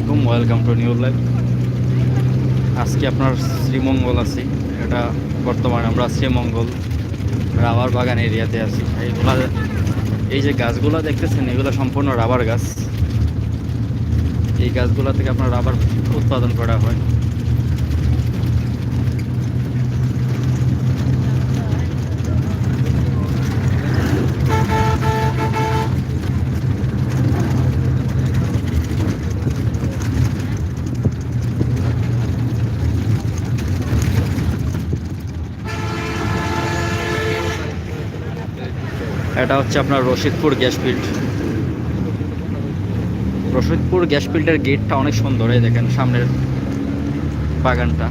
আসসালামু আলাইকুম welcome to new life আজকে আপনার শ্রীমঙ্গল আছি, এটা বর্তমানে আমরা শ্রীমঙ্গল রাবার বাগান এরিয়াতে আছি। এইগুলা এই যে গাছগুলো দেখতেছেন, এগুলো সম্পূর্ণ রাবার গাছ। এই গাছগুলা থেকে আপনার রাবার উৎপাদন করা হয়। এটা হচ্ছে আপনার Rashidpur gas field. Rashidpur gas ফিল্ডের গেটটা অনেক সুন্দর, এই দেখেন সামনের বাগানটা।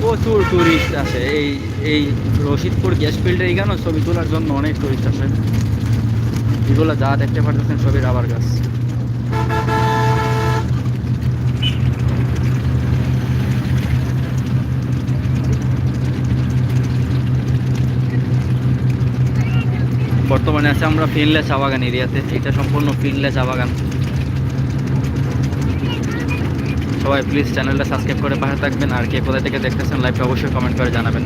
প্রচুর টুরিস্ট আসে, এই এই রশিদপুর গ্যাস ফিল্ডে এইখানে ছবি তোলার জন্য অনেক টুরিস্ট আসে। এগুলো যা দেখতে পারতেছেন সবই রাবার গাছ। বর্তমানে আছে আমরা ফিনলে চা বাগান এরিয়াতে, এটা সম্পূর্ণ ফিনলে চা বাগান। সবাই প্লিজ চ্যানেলটা সাবস্ক্রাইব করে পাশে থাকবেন, আর কে কোথা থেকে দেখতেছেন লাইভটা অবশ্যই কমেন্ট করে জানাবেন।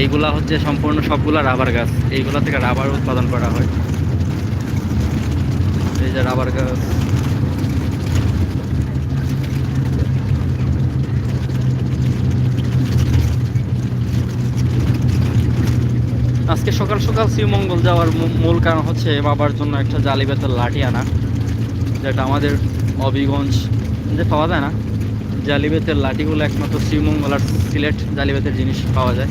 এইগুলা হচ্ছে সম্পূর্ণ সবগুলা রাবার গাছ, এইগুলা থেকে রাবার উৎপাদন করা হয়। এই যে রাবার গাছ। আজকে সকাল সকাল শ্রীমঙ্গল যাওয়ার মূল কারণ হচ্ছে বাবার জন্য একটা জালি বেতের লাঠি আনা, যেটা আমাদের অবিগঞ্জ যে পাওয়া যায় না, জালি বেতের লাঠিগুলো একমাত্র শ্রীমঙ্গল আর সিলেট জালি বেতের জিনিস পাওয়া যায়।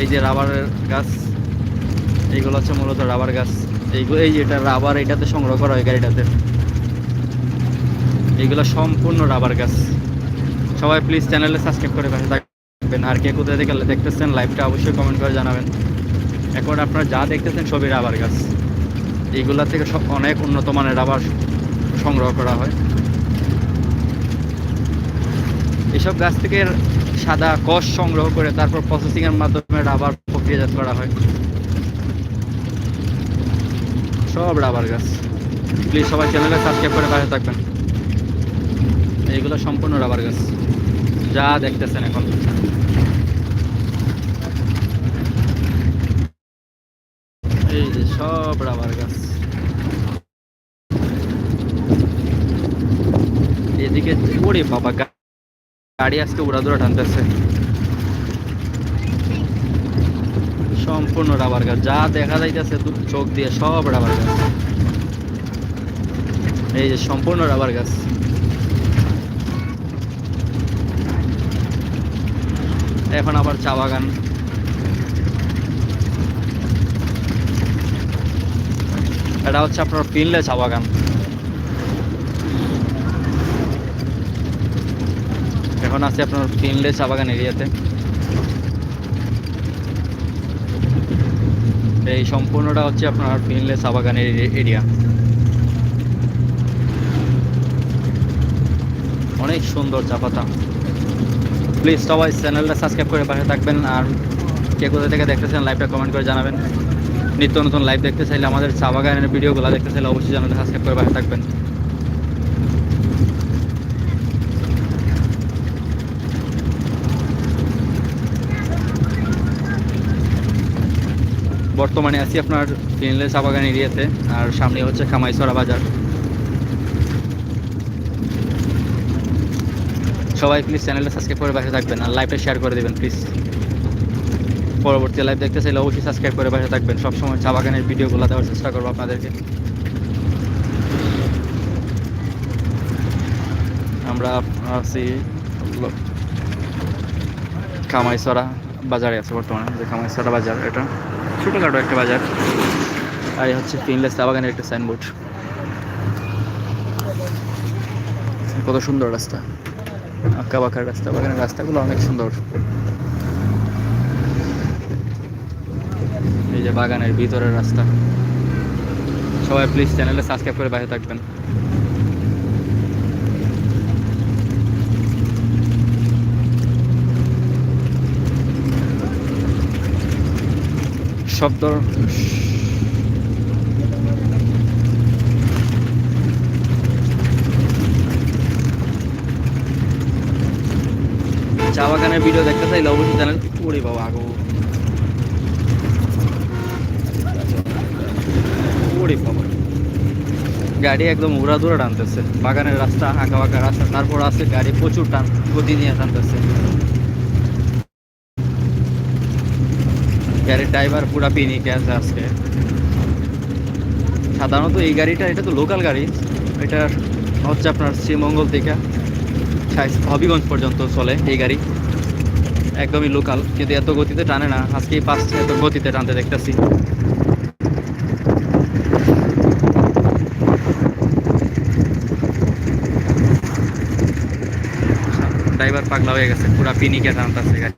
এই যে রাবারের গাছ, এইগুলো হচ্ছে মূলত রাবার গাছ। এইগুলো এই যেটা রাবার, এটাতে সংগ্রহ করা হয় গাড়িটাতে। এইগুলো সম্পূর্ণ রাবার গাছ। সবাই প্লিজ চ্যানেলে সাবস্ক্রাইব করে পাশে থাকবেন। আর কে কোথায় থেকে দেখতেছেন, লাইভটা অবশ্যই কমেন্ট করে জানাবেন। এখন আপনারা যা দেখতেছেন সবই রাবার গাছ। এইগুলা থেকে সব অনেক উন্নত মানের রাবার সংগ্রহ করা হয়। এসব গাছ থেকে সাদা কষ সংগ্রহ করে তারপর প্রসেসিং এর মাধ্যমে রাবার প্রক্রিয়াজাত করা হয়। সব রাবার গাছ। প্লিজ সবাই চ্যানেলে সাবস্ক্রাইব করে পাশে থাকবেন। এইগুলো সম্পূর্ণ রাবার গাছ। যা দেখতেছেন এখন। এই যে সব রাবার গাছ। এদিকে ওরে বাবা গাড়ি আজকে উড়াদুরা টানতেছে। সম্পূর্ণ রাবার গাছ। যা দেখা যাইতেছে চোখ দিয়ে সব রাবার গাছ। এই যে সম্পূর্ণ রাবার গাছ। এখন আবার চা বাগান। এটা হচ্ছে আপনার পিনলে চা বাগান এখন আছে আপনার পিনলে চা বাগান এরিয়াতে। এই সম্পূর্ণটা হচ্ছে আপনার পিনলে চা বাগানের এরিয়া। অনেক সুন্দর চা পাতা প্লিজ সবাই চ্যানেলটা সাবস্ক্রাইব করে পাশে থাকবেন আর কে কোথা থেকে দেখতেছেন লাইভটা কমেন্ট করে জানাবেন। নিত্য নতুন লাইভ দেখতে চাইলে আমাদের চা বাগানের ভিডিওগুলো দেখতে চাইলে অবশ্যই চ্যানেলটা সাবস্ক্রাইব করে পাশে থাকবেন। বর্তমানে আছি আপনার ফিনলে চা বাগান এরিয়াতে, আর সামনে হচ্ছে খামাইছড়া বাজার। সবাই প্লিজ চ্যানেলটা সাবস্ক্রাইব করে পাশে থাকবেন আর লাইভটা শেয়ার করে দেবেন প্লিজ পরবর্তী লাইভ দেখতে চাইলে অবশ্যই সাবস্ক্রাইব করে পাশে থাকবেন। সবসময় চা বাগানের ভিডিওগুলো দেওয়ার চেষ্টা করব আপনাদেরকে। আমরা আছি কামাইছড়া বাজারে আছে বর্তমানে, যে কামাইছড়া বাজার, এটা ছোটোখাটো একটা বাজার। আর হচ্ছে ফিনলেস চা বাগানের একটা সাইনবোর্ড কত সুন্দর রাস্তা। আঁকা বাঁকার রাস্তা, বাগানের রাস্তাগুলো অনেক সুন্দর। যে বাগানের ভিতরের রাস্তা। সবাই প্লিজ চ্যানেলে সাবস্ক্রাইব করে বাইরে থাকবেন। শব্দ চা বাগানের ভিডিও দেখতে চাইলে অবশ্যই চ্যানেল পড়ে বাবা আগো বাবা গাড়ি একদম উড়া দূরে টানতেছে। বাগানের রাস্তা আঁকা বাঁকা রাস্তা, তারপর আছে গাড়ি প্রচুর টান গতি নিয়ে টানতেছে। গাড়ির ড্রাইভার পুরা পিনি আছে আজকে। সাধারণত এই গাড়িটা, এটা তো লোকাল গাড়ি। এটা হচ্ছে আপনার শ্রীমঙ্গল থেকে হবিগঞ্জ পর্যন্ত চলে এই গাড়ি। একদমই লোকাল কিন্তু এত গতিতে টানে না। আজকে ফার্স্ট এত গতিতে টানতে দেখতেছি। ড্রাইভার পাগলা হয়ে গেছে, পুরা পিনিকে টানতেছে গাড়ি।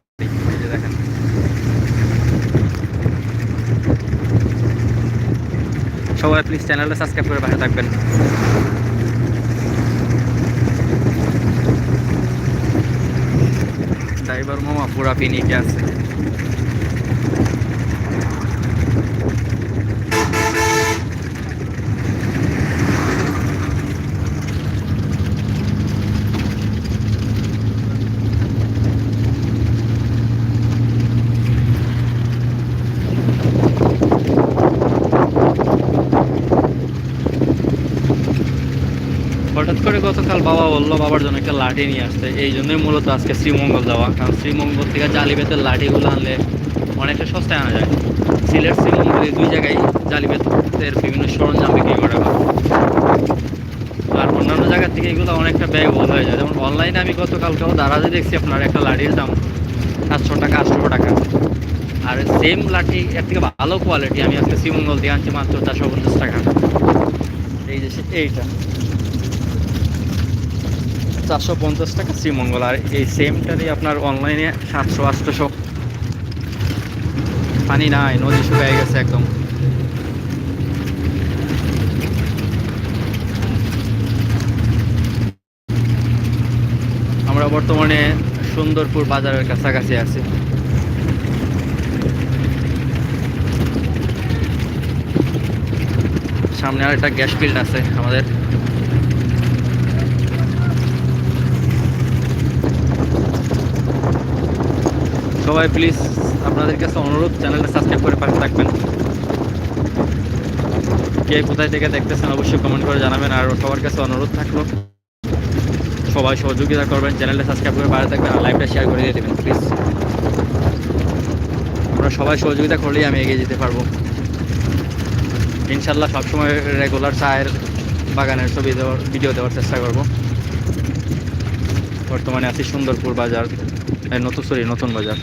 দেখেন। সবাই প্লিজ চ্যানেলটা সাবস্ক্রাইব করে পাশে থাকবেন। ড্রাইভার মামা পুরা পিনিকে আছে হঠাৎ করে গতকাল বাবা বলল, বাবার জন্য একটা লাঠি নিয়ে আসতে। এই জন্যই মূলত আজকে শ্রীমঙ্গল যাওয়া। কারণ শ্রীমঙ্গল থেকে জালি জালিবেতের লাঠিগুলো আনলে অনেকটা সস্তায় আনা যায়। সিলেট, শ্রীমঙ্গল এই দুই জায়গায় জালিবেতের বিভিন্ন সরঞ্জাম বিক্রি করা হয়। আর অন্যান্য জায়গার থেকে এগুলো অনেকটা ব্যয়বহুল হয়ে যায়। যেমন অনলাইনে আমি গতকালকেও দাঁড়াতে দেখছি, আপনার একটা লাঠির দাম সাতশো টাকা, আটশো টাকা। আর সেম লাঠি, এর থেকে ভালো কোয়ালিটি আমি আজকে শ্রীমঙ্গল দিয়ে আনছি মাত্র চারশো পঞ্চাশ টাকা। এই যে এইটা। চারশো পঞ্চাশ টাকা শ্রীমঙ্গল, আর এই সেমটারই আপনার অনলাইনে সাতশো আটশোশো পানি নাই, নদী শুকিয়ে গেছে একদম। আমরা বর্তমানে সুন্দরপুর বাজারের কাছাকাছি আছি। সামনে আর একটা গ্যাস ফিল্ড আছে আমাদের। সবাই প্লিজ আপনাদের কাছে অনুরোধ, চ্যানেলটা সাবস্ক্রাইব করে পাশে থাকবেন। কে কোথায় থেকে দেখতেছেন অবশ্যই কমেন্ট করে জানাবেন, আর সবার কাছে অনুরোধ থাকল, সবাই সহযোগিতা করবেন, চ্যানেলটা সাবস্ক্রাইব করে পাশে থাকবেন, আর লাইভটা শেয়ার করে দিয়ে দেবেন প্লিজ আমরা সবাই সহযোগিতা করলেই আমি এগিয়ে যেতে পারব। ইনশাল্লাহ সবসময় রেগুলার চায়ের বাগানের ছবি দেওয়ার ভিডিও দেওয়ার চেষ্টা করব। বর্তমানে আছি সুন্দরপুর বাজার। নতুন সরি নতুন বাজার।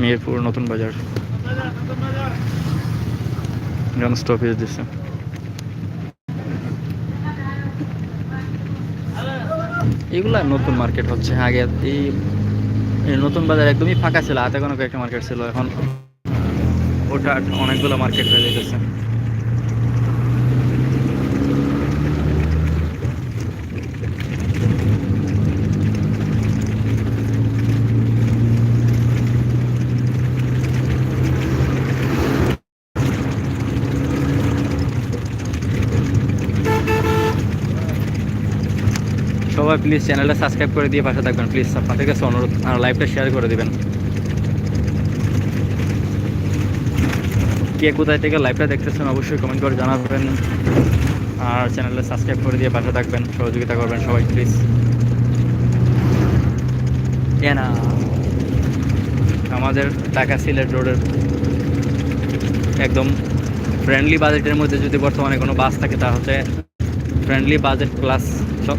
মিরপুর নতুন বাজার। জন স্টপেজ দিচ্ছে এগুলা নতুন মার্কেট হচ্ছে। আগে এই নতুন বাজার একদমই ফাঁকা ছিল। হাতে কোনো কয়েকটা মার্কেট ছিল। এখন ওটা অনেকগুলো মার্কেট হয়ে যেতেছে সবাই প্লিজ চ্যানেলটা সাবস্ক্রাইব করে দিয়ে পাশে থাকবেন প্লিজ আপনাদের কাছে অনুরোধ, আর লাইভটা শেয়ার করে দেবেন। কে কোথায় থেকে লাইভটা দেখতেছেন, অবশ্যই কমেন্ট করে জানাবেন। আর চ্যানেলটা সাবস্ক্রাইব করে দিয়ে পাশে থাকবেন, সহযোগিতা করবেন সবাই প্লিজ না, আমাদের ঢাকা সিলেট রোডের একদম ফ্রেন্ডলি বাজেটের মধ্যে যদি বর্তমানে কোনো বাস থাকে তা হচ্ছে ফ্রেন্ডলি বাজেট প্লাস সব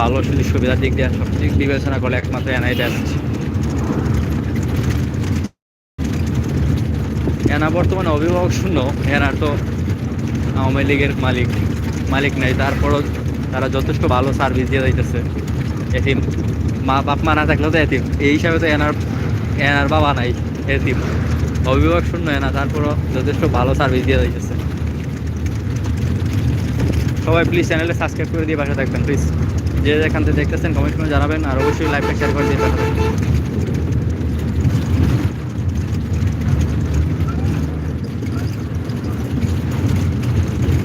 ভালো সুযোগ সুবিধার দিক দিয়ে, সব দিক বিবেচনা করলে একমাত্র এনআই বেস্ট এনা বর্তমানে অভিভাবক শূন্য এনার তো আওয়ামী লীগের মালিক মালিক নেই। তারপরও তারা যথেষ্ট ভালো সার্ভিস দিয়ে যাইতেছে। এটিম মা বাপ মা না থাকলেও তো এটিম এই হিসাবে তো এনার এনার বাবা নাই, এতিম। অভিভাবক শূন্য এনা তারপরও যথেষ্ট ভালো সার্ভিস দিয়ে যাইতেছে। সবাই প্লিজ চ্যানেলে সাবস্ক্রাইব করে দিয়ে বাসা থাকবেন প্লিজ যে এখান থেকে দেখতেছেন কমেন্ট করে জানাবেন, আর অবশ্যই লাইভটা শেয়ার করে দিয়ে বাসা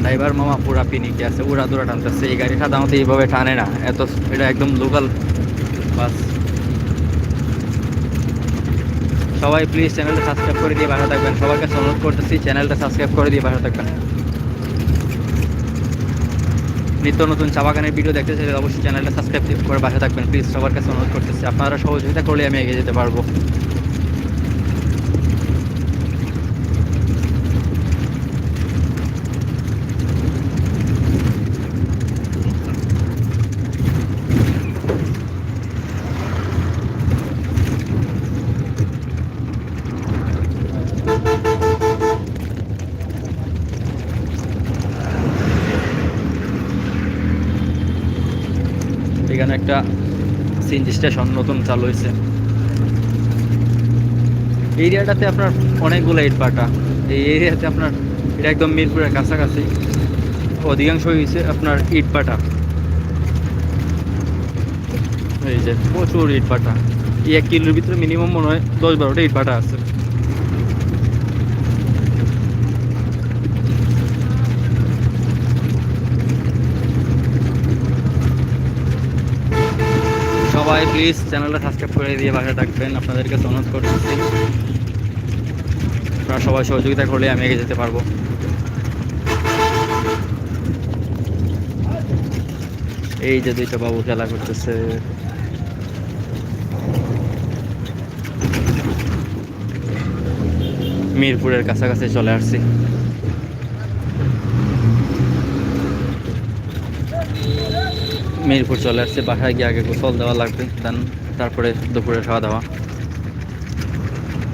ড্রাইভার মামা পুরা পিনিকে আছে, উড়া দুরা টানতেছে, এই গাড়ি সাধারণত এইভাবে টানে না, এত এটা একদম লোকাল বাস সবাই প্লিজ চ্যানেলটা সাবস্ক্রাইব করে দিয়ে বাসা থাকবেন, সবাইকে কাছে অনুরোধ করতেছি চ্যানেলটা সাবস্ক্রাইব করে দিয়ে বাসা থাকবেন। নিত্য নতুন চা বাগানের ভিডিও দেখতে চাইলে অবশ্যই চ্যানেলটা সাবস্ক্রাইব করে বাসা থাকবেন। প্লিজ সবার কাছে অনুরোধ করতেছি, আপনারা সহযোগিতা করলে আমি এগিয়ে যেতে পারব। এখানে একটা সিএনজি স্টেশন নতুন চালু হয়েছে এরিয়াটাতে আপনার অনেকগুলো ইট পাটা এই এরিয়াতে আপনার এটা একদম মিরপুরের কাছাকাছি। অধিকাংশ হয়েছে আপনার ইট পাটা এই যে প্রচুর ইট পাটা এই এক কিলোর ভিতরে মিনিমাম মনে হয় দশ বারোটা ইট পাটা আছে। সবাই প্লিজ চ্যানেলটা সাবস্ক্রাইব করে দিয়ে বাসায় থাকবেন। আপনাদেরকে অনুরোধ করতেছি আপনারা সবাই সহযোগিতা করলে আমি এগিয়ে যেতে পারব। এই যে দুইটা বাবু খেলা করতেছে। মিরপুরের কাছাকাছি চলে আসছি। মিরপুর চলে আসছে, বাসায় গিয়ে আগে গোসল দেওয়া লাগবে দেন তারপরে দুপুরে খাওয়া দাওয়া।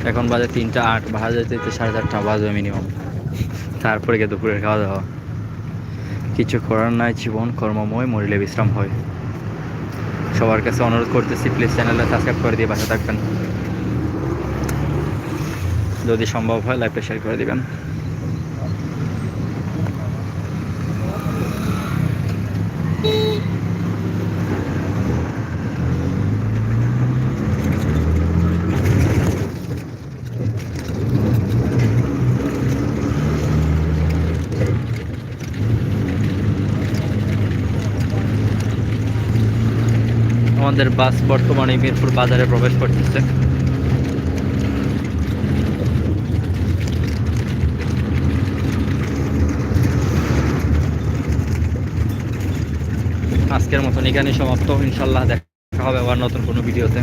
এখন বাজে তিনটা আট, বাজে যেতে সাড়ে চারটা, বাজবে মিনিমাম তারপরে গিয়ে দুপুরে খাওয়া দাওয়া। কিছু করার নাই, জীবন, কর্মময়, মরিলে বিশ্রাম হয়। সবার কাছে অনুরোধ করতেছি প্লিজ চ্যানেলটা সাবস্ক্রাইব করে দিয়ে বাসা থাকবেন। যদি সম্ভব হয় লাইভটা শেয়ার করে দিবেন। আমাদের বাস বর্তমানে মিরপুর বাজারে প্রবেশ করতেছে। আজকের মতন এখানে সমাপ্ত। ইনশাল্লাহ দেখা হবে আবার নতুন কোনো ভিডিওতে।